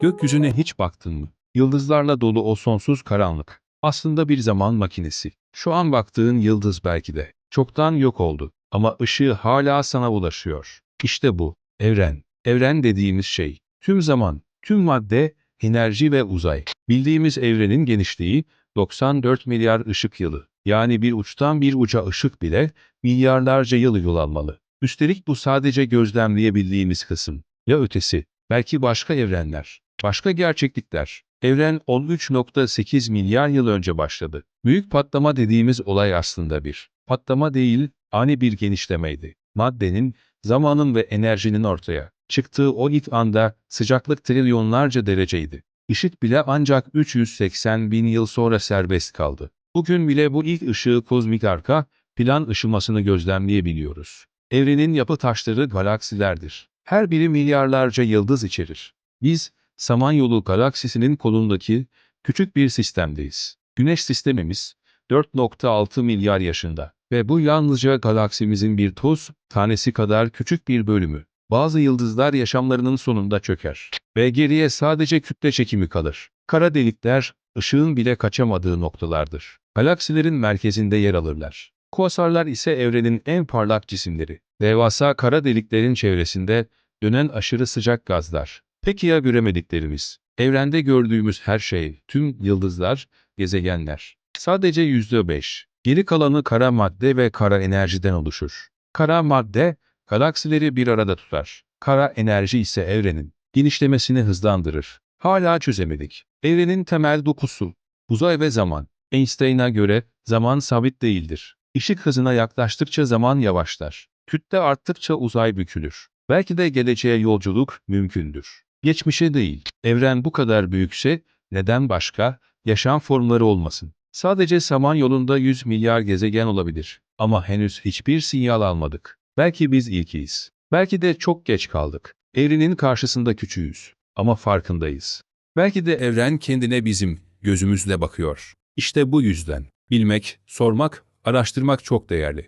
Gökyüzüne hiç baktın mı? Yıldızlarla dolu o sonsuz karanlık. Aslında bir zaman makinesi. Şu an baktığın yıldız belki de. Çoktan yok oldu. Ama ışığı hala sana ulaşıyor. İşte bu. Evren. Evren dediğimiz şey. Tüm zaman, tüm madde, enerji ve uzay. Bildiğimiz evrenin genişliği 94 milyar ışık yılı. Yani bir uçtan bir uca ışık bile milyarlarca yıl yol almalı. Üstelik bu sadece gözlemleyebildiğimiz kısım. Ya ötesi, belki başka evrenler, başka gerçeklikler. Evren 13.8 milyar yıl önce başladı. Büyük patlama dediğimiz olay aslında bir patlama değil, ani bir genişlemeydi. Maddenin, zamanın ve enerjinin ortaya çıktığı o ilk anda sıcaklık trilyonlarca dereceydi. Işık bile ancak 380 bin yıl sonra serbest kaldı. Bugün bile bu ilk ışığı kozmik arka plan ışımasını gözlemleyebiliyoruz. Evrenin yapı taşları galaksilerdir. Her biri milyarlarca yıldız içerir. Biz, Samanyolu galaksisinin kolundaki küçük bir sistemdeyiz. Güneş sistemimiz 4.6 milyar yaşında ve bu yalnızca galaksimizin bir toz tanesi kadar küçük bir bölümü. Bazı yıldızlar yaşamlarının sonunda çöker ve geriye sadece kütle çekimi kalır. Kara delikler, ışığın bile kaçamadığı noktalardır. Galaksilerin merkezinde yer alırlar. Kuasarlar ise evrenin en parlak cisimleri. Devasa kara deliklerin çevresinde dönen aşırı sıcak gazlar. Peki ya göremediklerimiz? Evrende gördüğümüz her şey, tüm yıldızlar, gezegenler. Sadece %5. Geri kalanı kara madde ve kara enerjiden oluşur. Kara madde, galaksileri bir arada tutar. Kara enerji ise evrenin genişlemesini hızlandırır. Hala çözemedik. Evrenin temel dokusu, uzay ve zaman. Einstein'a göre zaman sabit değildir. Işık hızına yaklaştıkça zaman yavaşlar. Kütle arttıkça uzay bükülür. Belki de geleceğe yolculuk mümkündür. Geçmişe değil. Evren bu kadar büyükse neden başka yaşam formları olmasın? Sadece Samanyolu'nda 100 milyar gezegen olabilir. Ama henüz hiçbir sinyal almadık. Belki biz ilkiyiz. Belki de çok geç kaldık. Evrenin karşısında küçüğüz. Ama farkındayız. Belki de evren kendine bizim gözümüzle bakıyor. İşte bu yüzden bilmek, sormak, araştırmak çok değerli.